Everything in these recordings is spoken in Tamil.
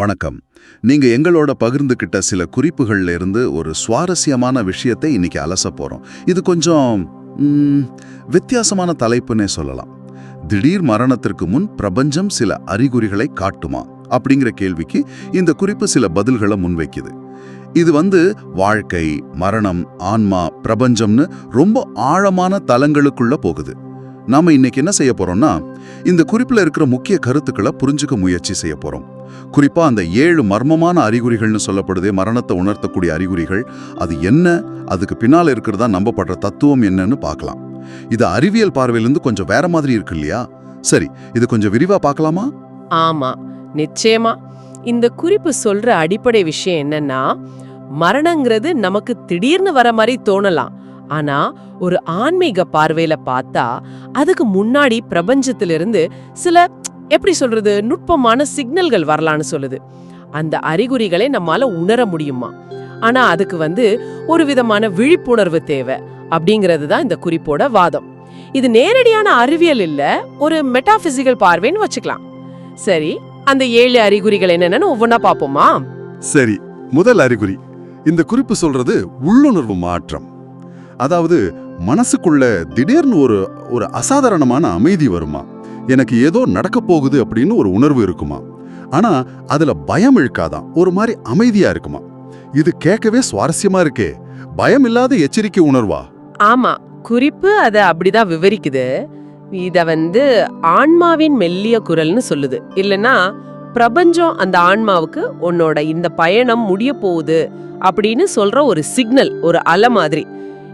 வணக்கம். நீங்க எங்களோட பகிர்ந்துகிட்ட சில குறிப்புகள்ல இருந்து ஒரு சுவாரஸ்யமான விஷயத்தை இன்னைக்கு அலச போறோம். இது கொஞ்சம் வித்தியாசமான தலைப்புன்னே சொல்லலாம். திடீர் மரணத்திற்கு முன் பிரபஞ்சம் சில அறிகுறிகளை காட்டுமா? அப்படிங்கிற கேள்விக்கு இந்த குறிப்பு சில பதில்களை முன்வைக்குது. இது வந்து வாழ்க்கை மரணம் ஆன்மா பிரபஞ்சம்னு ரொம்ப ஆழமான தலங்களுக்குள்ள போகுது. நாம இன்னைக்கு என்ன செய்ய போறோம்னா இந்த குறிப்புல இருக்கிற முக்கிய கருத்துக்களை புரிஞ்சுக்க முயற்சி செய்ய போறோம். குறிப்பா அந்த ஏழு மர்மமான அறிகுறிகள்னு சொல்லப்படுதே மரணத்தை உணர்த்தக்கூடிய அறிகுறிகள் அது என்ன அதுக்கு பின்னால இருக்கிறதா நம்பப்படுற தத்துவம் என்னன்னு பார்க்கலாம். இது அறிவியல் பார்வையிலிருந்து கொஞ்சம் வேற மாதிரி இருக்கு இல்லையா? சரி இது கொஞ்சம் விரிவா பார்க்கலாமா? ஆமா நிச்சயமா. இந்த குறிப்பு சொல்ற அடிப்படை விஷயம் என்னன்னா மரணங்கிறது நமக்கு திடீர்னு வர மாதிரி தோணலாம். ஆனா ஒரு ஆன்மீக பார்வையில பார்த்தா அதுக்கு முன்னாடி பிரபஞ்சத்திலிருந்து சில எப்படி சொல்றது நுட்பமான சிக்னல்கள் வரலான்னு சொல்லுது. அந்த அறிகுறிகளை நம்மால உணர முடியுமா? ஆனா அதுக்கு வந்து ஒரு விதமான விழிப்புணர்வு தேவை அப்படிங்கிறது தான் இந்த குறிப்போட வாதம். இது நேரடியான அறிவியல் இல்ல ஒரு மெட்டாபிசிக்கல் பார்வைன்னு வச்சுக்கலாம். சரி அந்த ஏழு அறிகுறிகள் என்னென்னு ஒவ்வொன்னா பாப்போமா சரி முதல் அறிகுறி. இந்த குறிப்பு சொல்றது உள்ளுணர்வு மாற்றம். அதாவது மனசுக்குள்ள திடீர்னு ஒரு ஒரு அசாதாரணமான அமைதி வருமா? எனக்கு ஏதோ நடக்க போகுது அப்படின்னு ஒரு உணர்வு இருக்குமா? ஆனா அதுல பயம் இழுக்காதான் ஒரு மாதிரி அமைதியா இருக்குமா? இது கேட்கவே சுவாரஸ்யமா இருக்கே. பயம் இல்லாத எச்சரிக்கை உணர்வா? ஆமா குறிப்பு அதை அப்படிதான் விவரிக்குது. இத வந்து ஆன்மாவின் மெல்லிய குரல்னு சொல்லுது. இல்லனா பிரபஞ்சம் அந்த ஆன்மாவுக்கு உன்னோட இந்த பயணம் முடிய போகுது அப்படின்னு சொல்ற ஒரு சிக்னல் ஒரு அலை மாதிரி.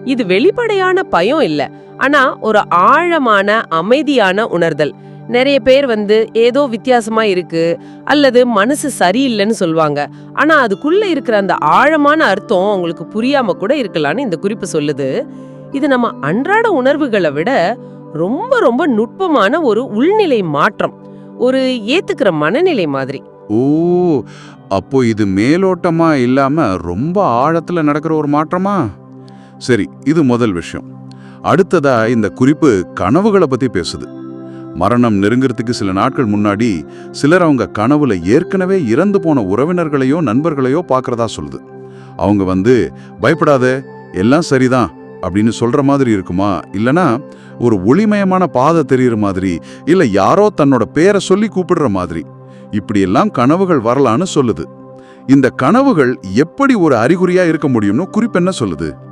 இது வெளிப்படையான பயம் இல்ல. ஆனா ஒரு ஆழமான அமைதியான உணர்தல். நிறைய பேர் வந்து ஏதோ வித்தியாசமா இருக்கு அல்லது மனசு சரியில்லைன்னு சொல்லுவாங்க ஆனா அதுக்குள்ள இருக்கிற அந்த ஆழமான அர்த்தம் அவங்களுக்கு புரியாம கூட இருக்கலாம்னு இந்த குறிப்பு சொல்லுது. இது நம்ம அன்றாட உணர்வுகளை விட ரொம்ப ரொம்ப நுட்பமான ஒரு உள்நிலை மாற்றம். ஒரு ஏத்துக்கிற மனநிலை மாதிரி. ஓ அப்போ இது மேலோட்டமா இல்லாம ரொம்ப ஆழத்துல நடக்கிற ஒரு மாற்றமா? சரி இது முதல் விஷயம். அடுத்ததா இந்த குறிப்பு கனவுகளை பத்தி பேசுது. மரணம் நெருங்கிறதுக்கு சில நாட்கள் முன்னாடி சிலர் அவங்க கனவுல ஏற்கனவே இறந்து போன உறவினர்களையோ நண்பர்களையோ பார்க்கறதா சொல்லுது. அவங்க வந்து பயப்படாத எல்லாம் சரிதான் அப்படின்னு சொல்ற மாதிரி இருக்குமா? இல்லனா ஒரு ஒளிமயமான பாதை தெரியுற மாதிரி இல்ல யாரோ தன்னோட பேரை சொல்லி கூப்பிடுற மாதிரி. இப்படியெல்லாம் கனவுகள் வரலான்னு சொல்லுது. இந்த கனவுகள் எப்படி ஒரு அறிகுறியா இருக்க முடியும்னு குறிப்பென்ன சொல்லுது?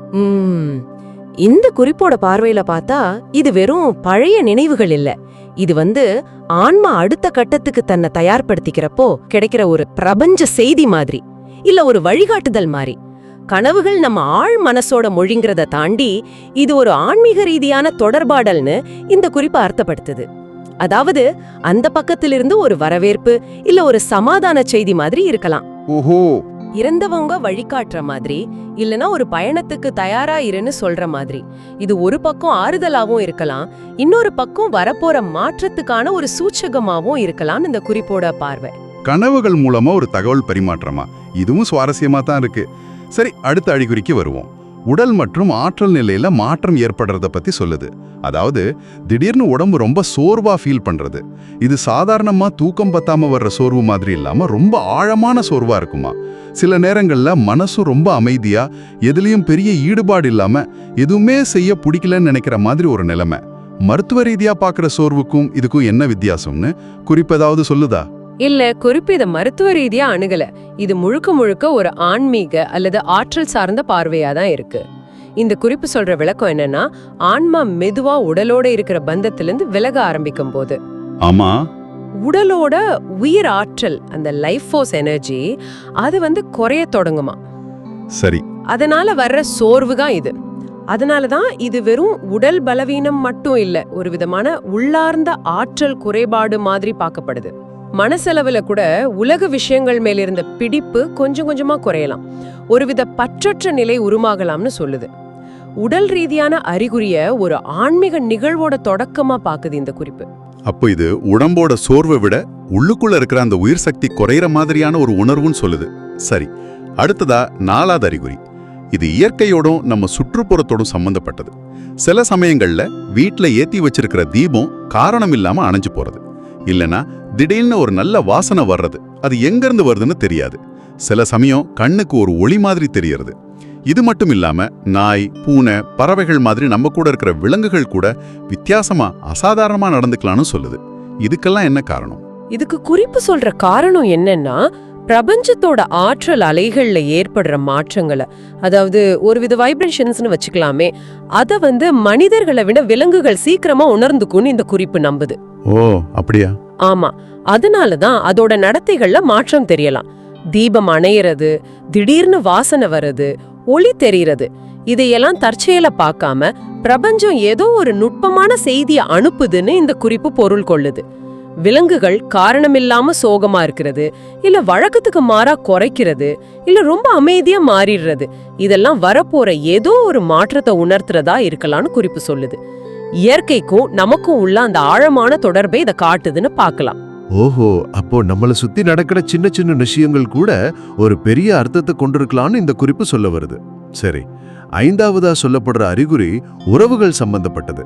இந்த குறிப்போட பார்வையில பார்த்தா இது வெறும் பழைய நினைவுகள் இல்ல. இது வந்து ஆன்மா அடுத்த கட்டத்துக்கு தன்னை தயார்படுத்திக்கிறப்போ கிடைக்கிற ஒரு பிரபஞ்ச செய்தி மாதிரி இல்ல ஒரு வழிகாட்டுதல் மாதிரி. கனவுகள் நம்ம ஆழ் மனசோட மொழிங்கிறத தாண்டி இது ஒரு ஆன்மீக ரீதியான தொடர்பாடல்னு இந்த குறிப்பு அர்த்தப்படுத்துது. அதாவது அந்த பக்கத்திலிருந்து ஒரு வரவேற்பு இல்ல ஒரு சமாதான செய்தி மாதிரி இருக்கலாம். ஓஹோ! இறந்தவங்க வழிகாட்டுற மாதிரி இல்லனா ஒரு பயணத்துக்கு தயாரா இருன்னு சொல்ற மாதிரி. இது ஒரு பக்கம் ஆறுதலாகவும் இருக்கலாம் இன்னொரு பக்கம் வரப்போற மாற்றத்துக்கான ஒரு சூச்சகமாகவும் இருக்கலாம்னு இந்த குறிப்போட பார்வை. கனவுகள் மூலமா ஒரு தகவல் பரிமாற்றமா? இதுவும் சுவாரஸ்யமா தான் இருக்கு. சரி அடுத்த அழிகுறிக்கு வருவோம். உடல் மற்றும் ஆற்றல் நிலையில மாற்றம் ஏற்படுறத பத்தி சொல்லுது. அதாவது திடீர்னு உடம்பு ரொம்ப சோர்வா ஃபீல் பண்றது. இது சாதாரணமா தூக்கம் பத்தாம வர்ற சோர்வு மாதிரி இல்லாம ரொம்ப ஆழமான சோர்வா இருக்குமா? சில நேரங்கள்ல மனசும் ரொம்ப அமைதியா எதுலயும் பெரிய ஈடுபாடு இல்லாம எதுவுமே செய்ய பிடிக்கலன்னு நினைக்கிற மாதிரி ஒரு நிலைமை. மருத்துவ ரீதியா பார்க்குற சோர்வுக்கும் இதுக்கும் என்ன வித்தியாசம்னு குறிப்பேதாவது சொல்லுதா? இல்ல குறிப்பு இத மருத்துவ ரீதியா அணுகல. இது முழுக்க முழுக்க ஒரு ஆன்மீக அல்லது ஆற்றல் சார்ந்த பார்வையா தான் இருக்கு. இந்த குறிப்பு சொல்ற விளக்கம் என்னன்னா ஆன்மா மெதுவா உடலோட இருக்கிற பந்தத்திலிருந்து விலக ஆரம்பிக்கும் போது ஆமா. உடலோட உயிர் ஆற்றல் அந்த லைஃப் ஃபோர்ஸ் எனர்ஜி அது வந்து குறைய தொடங்குமா. சரி. அதனால வர்ற சோர்வு தான் இது. அதனால தான் இது வெறும் உடல் பலவீனம் மட்டும் இல்ல ஒரு விதமான உள்ளார்ந்த ஆற்றல் குறைபாடு மாதிரி பார்க்கப்படுது. மனசளவுல கூட உலக விஷயங்கள் மேலிருந்த பிடிப்பு கொஞ்சம் கொஞ்சமா குறையலாம். ஒருவித பற்றற்ற நிலை உருமாகலாம்னு சொல்லுது. உடல் ரீதியான அறிகுறிய ஒரு ஆன்மீக நிகழ்வோட தொடக்கமா பாக்குது இந்த குறிப்பு. அப்போ இது உடம்போட சோர்வை விட உள்ளுக்குள்ள இருக்கிற அந்த உயிர் சக்தி குறையிற மாதிரியான ஒரு உணர்வுன்னு சொல்லுது. சரி அடுத்ததா நாலாவது அறிகுறி. இது இயற்கையோடும் நம்ம சுற்றுப்புறத்தோடும் சம்பந்தப்பட்டது. சில சமயங்கள்ல வீட்டில் ஏத்தி வச்சிருக்கிற தீபம் காரணம் இல்லாம அணைஞ்சு போறது. இல்லனா திடீர்னு ஒரு நல்ல வாசனை வர்றது. அது எங்கிருந்து வருதுன்னு தெரியாது. சில சமயம் கண்ணுக்கு ஒரு ஒளி மாதிரி தெரியறது இது மட்டும் இல்லாம நாய் பூனை பறவைகள் மாதிரி நம்ம கூட இருக்கிற விலங்குகள் கூட வித்தியாசமா அசாதாரணமா நடந்துக்கலாம்னு சொல்லுது. இதுக்கெல்லாம் என்ன காரணம்? இதுக்கு குறிப்பு சொல்ற காரணம் என்னன்னா பிரபஞ்சத்தோட ஆற்றல் அலைகள்ல ஏற்படுற மாற்றங்களை அதாவது ஒருவித வைப்ரேஷன்ஸ்னு வச்சுக்கலாமே அத வந்து மனிதர்களை விட விலங்குகள் சீக்கிரமா உணர்ந்துக்கும்னு இந்த குறிப்பு நம்புது. ஓ அப்படியா? ஆமா அதனால தான் அதோட நடத்தைகள்ல மாற்றம் தெரியலாம். தீபம் அணையறது திடீர்னு வாசனை வர்றது ஒளி தெரியறது இதையெல்லாம் தற்செயல பார்க்காம பிரபஞ்சம் ஏதோ ஒரு நுட்பமான செய்தியை அனுப்புதுன்னு இந்த குறிப்பு பொருள் கொள்ளுது. விலங்குகள் காரணமில்லாம சோகமா இருக்கிறது இல்ல வழக்கத்துக்கு மாறா குறைக்கிறது இல்ல ரொம்ப அமைதியா மாறிடுறது இதெல்லாம் வரப்போற ஏதோ ஒரு மாற்றத்தை உணர்த்துறதா இருக்கலாம்னு குறிப்பு சொல்லுது. இயற்கைக்கும் நமக்கும் உள்ள அந்த ஆழமான தொடர்பை இதை காட்டுதுன்னு பார்க்கலாம். ஓஹோ அப்போ நம்மள சுத்தி நடக்கிற சின்ன சின்ன விஷயங்கள் கூட ஒரு பெரிய அர்த்தத்தை கொண்டிருக்கலாம்னு இந்த குறிப்பு சொல்ல வருது. சரி ஐந்தாவதா சொல்லப்படுற அறிகுறி உறவுகள் சம்பந்தப்பட்டது.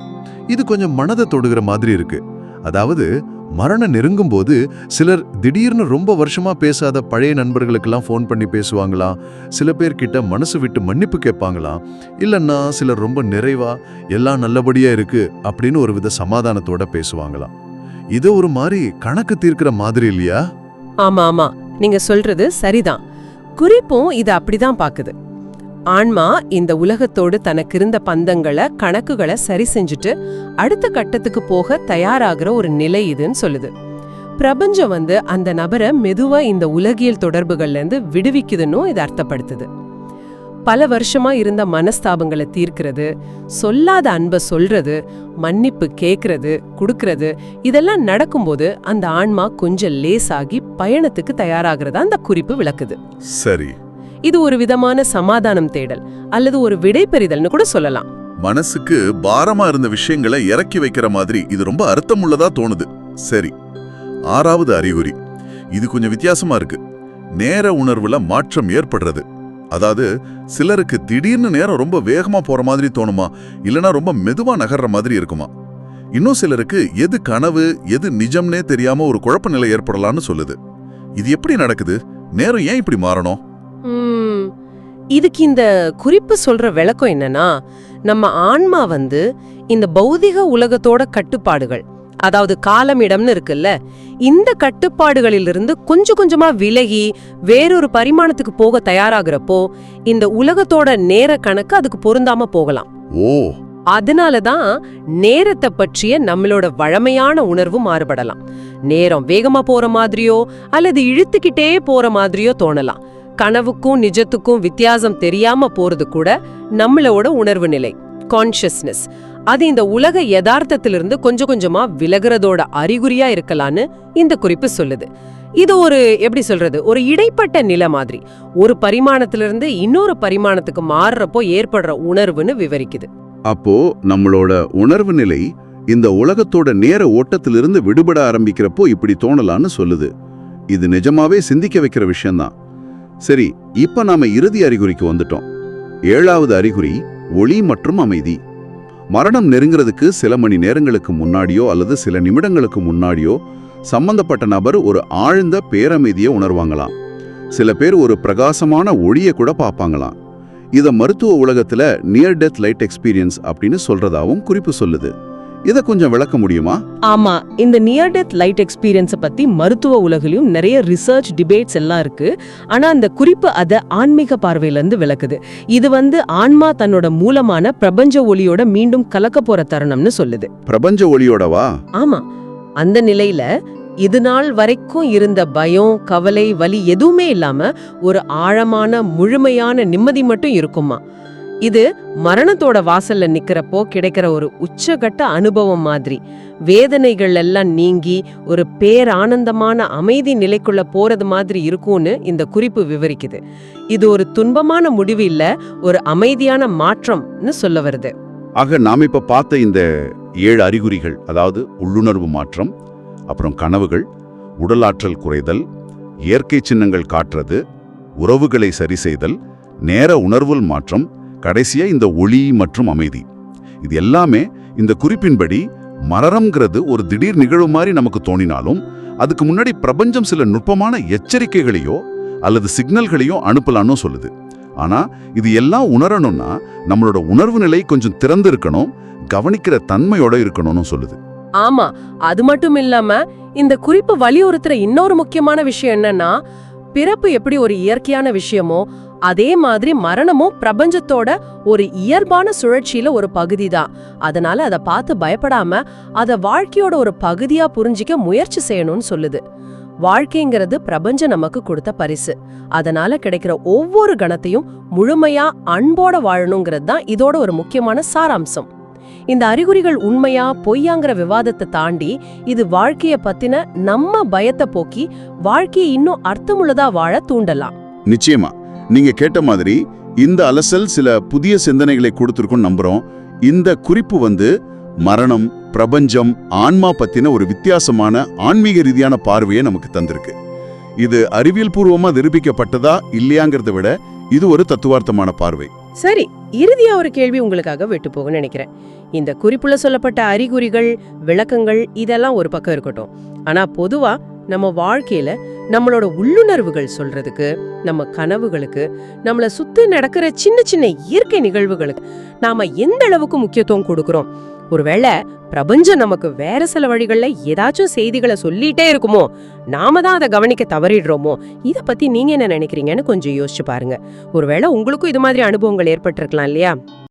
இது கொஞ்சம் மனதை தொடுகிற மாதிரி இருக்கு. அதாவது மரணம் நெருங்கும் போது சிலர் திடீர்னு ரொம்ப வருஷமா பேசாத பழைய நண்பர்களுக்கெல்லாம் ஃபோன் பண்ணி பேசுவாங்களாம் சில பேர்கிட்ட மனசு விட்டு மன்னிப்பு கேட்பாங்களாம் இல்லைன்னா சிலர் ரொம்ப நிறைவா எல்லாம் நல்லபடியா இருக்கு அப்படின்னு ஒரு வித சமாதானத்தோட பேசுவாங்களாம் இது ஒரு மாதிரி கணக்கு தீர்க்கிற மாதிரி இல்லையா? ஆமா ஆமா. நீங்க சொல்றது சரிதான். குறிப்பும் இது அப்படிதான் பாக்குது. ஆன்மா இந்த உலகத்தோடு தனக்கு இருந்த பந்தங்களை கணக்குகளை சரி செஞ்சுட்டு அடுத்த கட்டத்துக்கு போக தயாராகிற ஒரு நிலை இதுன்னு சொல்லுது. பிரபஞ்சம் வந்து அந்த நபரை மெதுவா இந்த உலகியல் தொடர்புகள்லேருந்து விடுவிக்குதுன்னு இது அர்த்தப்படுத்துது. பல வருஷமா இருந்த மனஸ்தாபங்களை தீர்க்கிறது சொல்லாத அன்பை சொல்றது மன்னிப்பு கேட்கறது கொடுக்கறது இதெல்லாம் நடக்கும்போது அந்த ஆன்மா கொஞ்சம் லேசாகி பயணத்துக்கு தயாராகிறதா அந்த குறிப்பு விளக்குது. சரி. இது ஒரு விதமான சமாதானம் தேடல் அல்லது ஒரு விடைபெறிதல்னு கூட சொல்லலாம். மனசுக்கு பாரமா இருந்த விஷயங்களை இறக்கி வைக்கிற மாதிரி இது ரொம்ப அர்த்தம் உள்ளதா தோணுது. சரி ஆறாவது அறிகுறி. இது கொஞ்சம் வித்தியாசமா இருக்கு. நேர உணர்வுல மாற்றம் ஏற்படுறது. அதாவது சிலருக்கு திடீர்னு நேரம் ரொம்ப வேகமா போற மாதிரி தோணுமா? இல்லனா ரொம்ப மெதுவா நகர்ற மாதிரி இருக்குமா? இன்னும் சிலருக்கு எது கனவு எது நிஜம்னே தெரியாம ஒரு குழப்ப நிலை ஏற்படலாம்னு சொல்லுது. இது எப்படி நடக்குது? நேரம் ஏன் இப்படி மாறணும்? இதுக்கு இந்த குறிப்பு சொல்ற விளக்கம் என்னன்னா நம்ம ஆன்மா வந்து இந்த பௌதிக உலகத்தோட கட்டுப்பாடுகள் அதாவது காலம் இடம்னு இருக்குல்ல இந்த கட்டுப்பாடுகளிலிருந்து கொஞ்சம் கொஞ்சமா விலகி வேறொரு பரிமாணத்துக்கு போக தயாராகிறப்போ இந்த உலகத்தோட நேர கணக்கு அதுக்கு பொருந்தாம போகலாம். ஓ. அதனால தான் நேரத்தை பற்றிய நம்மளோட வழமையான உணர்வு மாறுபடலாம். நேரம் வேகமா போற மாதிரியோ அல்லது இழுத்துக்கிட்டே போற மாதிரியோ தோணலாம். கனவுக்கும் நிஜத்துக்கும் வித்தியாசம் தெரியாம போறது கூட நம்மளோட உணர்வு நிலை கான்ஷியஸ்னஸ் அது இந்த உலக யதார்த்தத்திலிருந்து கொஞ்சம் கொஞ்சமா விலகுறதோட அறிகுறியா இருக்கலான்னு இந்த குறிப்பு சொல்லுது. இது ஒரு எப்படி சொல்றது ஒரு இடைப்பட்ட நிலை மாதிரி. ஒரு பரிமாணத்திலிருந்து இன்னொரு பரிமாணத்துக்கு மாறுறப்போ ஏற்படுற உணர்வுன்னு விவரிக்குது. அப்போ நம்மளோட உணர்வு நிலை இந்த உலகத்தோட நேர ஓட்டத்திலிருந்து விடுபட ஆரம்பிக்கிறப்போ இப்படி தோணலான்னு சொல்லுது. இது நிஜமாவே சிந்திக்க வைக்கிற விஷயம்தான். சரி இப்ப நாம இறுதி அறிகுறிக்கு வந்துட்டோம். ஏழாவது அறிகுறி ஒளி மற்றும் அமைதி. மரணம் நெருங்கிறதுக்கு சில மணி நேரங்களுக்கு முன்னாடியோ அல்லது சில நிமிடங்களுக்கு முன்னாடியோ சம்பந்தப்பட்ட நபர் ஒரு ஆழ்ந்த பேரமைதியை உணர்வாங்களாம். சில பேர் ஒரு பிரகாசமான ஒளியை கூட பார்ப்பாங்களாம். இத மருத்துவ உலகத்துல நியர் டெத் லைட் எக்ஸ்பீரியன்ஸ் அப்படின்னு சொல்றதாவும் குறிப்பு சொல்லுது. இத கொஞ்சம் விளக்க முடியுமா? ஆமா இந்த நியர் டெத் லைட் எக்ஸ்பீரியன்ஸை பத்தி மருத்துவ உலகிலும் நிறைய ரிசர்ச் டிபேட்ஸ் எல்லாம் இருக்கு. ஆனா அந்த குறிப்பு அதை ஆன்மீக பார்வையில இருந்து விளக்குது. இது வந்து ஆன்மா தன்னோட மூலமான பிரபஞ்ச ஒளியோட மீண்டும் கலக்க போற தருணம்னு சொல்லுது. பிரபஞ்ச ஒளியோடவா? ஆமா அந்த நிலையில இது நாள் வரைக்கும் இருந்த பயம் கவலை வலி எதுவுமே இல்லாம ஒரு ஆழமான முழுமையான நிம்மதி மட்டும் இருக்குமா? இது மரணத்தோட வாசல்ல நிக்கிறப்போ கிடைக்கிற ஒரு உச்சகட்ட அனுபவம் மாதிரி. வேதனைகள் எல்லாம் நீங்கி ஒரு பேரானந்தமான அமைதி நிலைக்குள்ள போறது மாதிரி இருக்கும்னு இந்த குறிப்பு விவரிக்குது. இது ஒரு துன்பமான முடிவு இல்ல ஒரு அமைதியான மாற்றம்னு சொல்ல வருது. ஆக நாம் இப்ப பார்த்த இந்த ஏழு அறிகுறிகள் அதாவது உள்ளுணர்வு மாற்றம் அப்புறம் கனவுகள் உடலாற்றல் குறைதல் இயற்கை சின்னங்கள் காட்டுறது உறவுகளை சரி செய்தல் நேர உணர்வுள் மாற்றம் கடைசியா இந்த ஒளி மற்றும் அமைதி. இது எல்லாமே இந்த குறிப்பின்படி மரரம்ங்கிறது ஒரு திடீர் நிகழ்வு மாதிரி நமக்கு தோணினாலும் அதுக்கு முன்னாடி பிரபஞ்சம் சில நுட்பமான எச்சரிக்கைகளையோ அல்லது சிக்னல்களையோ அனுப்பலான்னு சொல்லுது. ஆனா இது எல்லாம் உணரணும்னா நம்மளோட உணர்வு நிலை கொஞ்சம் திறந்து இருக்கணும் கவனிக்கிற தன்மையோட இருக்கணும்னு சொல்லுது. ஆமா அது மட்டும் இல்லாம இந்த குறிப்பு வலியுறுத்துற இன்னொரு முக்கியமான விஷயம் என்னன்னா பிறப்பு எப்படி ஒரு இயற்கையான விஷயமோ அதே மாதிரி மரணமும் பிரபஞ்சத்தோட ஒரு இயல்பான சுழற்சியில ஒரு பகுதி தான் அதனால அதை பார்த்து பயப்படாம அதை வாழ்க்கையோட ஒரு பகுதியா புரிஞ்சிக்க முயற்சி செய்யணும்னு சொல்லுது. வாழ்க்கைங்கிறது பிரபஞ்சம் நமக்கு கொடுத்த பரிசு. அதனால கிடைக்கிற ஒவ்வொரு கணத்தையும் முழுமையா அன்போட வாழணுங்கிறது தான் இதோட ஒரு முக்கியமான சாராம்சம். இந்த அறிகுறிகள் உண்மையா பொய்யாங்கிற விவாதத்தை தாண்டி இது வாழ்க்கைய பத்தின நம்ம பயத்தை போக்கி வாழ்க்கையை இன்னும் அர்த்தமுள்ளதா வாழ தூண்டலாம். நிச்சயமா. நீங்க கேட்ட மாதிரி இந்த அலசல் சில புதிய சிந்தனைகளை கொடுத்திருக்கும் நம்புறோம். இந்த குறிப்பு வந்து மரணம் பிரபஞ்சம் ஆன்மா பத்தின ஒரு வித்தியாசமான ஆன்மீக ரீதியான பார்வையை நமக்கு தந்திருக்கு. இது அறிவியல் பூர்வமா நிரூபிக்கப்பட்டதா இல்லையாங்கிறத விட இது ஒரு தத்துவார்த்தமான பார்வை. சரி இறுதியா ஒரு கேள்வி உங்களுக்காக விட்டு போக நினைக்கிறேன். இந்த குறிப்புல சொல்லப்பட்ட அறிகுறிகள் விளக்கங்கள் இதெல்லாம் ஒரு பக்கம் இருக்கட்டும். ஆனா பொதுவா நம்ம வாழ்க்கையில நம்மளோட உள்ளுணர்வுகள் சொல்றதுக்கு நம்ம கனவுகளுக்கு நம்மளை சுத்தி நடக்கிற சின்ன சின்ன இயற்கை நிகழ்வுகளுக்கு நாம எந்த அளவுக்கு முக்கியத்துவம் கொடுக்கிறோம்? ஒருவேளை பிரபஞ்சம் நமக்கு வேற சில வழிகளில் ஏதாச்சும் செய்திகளை சொல்லிட்டே இருக்குமோ? நாம தான் அதை கவனிக்க தவறிடுறோமோ? இதை பத்தி நீங்க என்ன நினைக்கிறீங்கன்னு கொஞ்சம் யோசிச்சு பாருங்க. ஒருவேளை உங்களுக்கும் இது மாதிரி அனுபவங்கள் ஏற்பட்டிருக்கலாம் இல்லையா?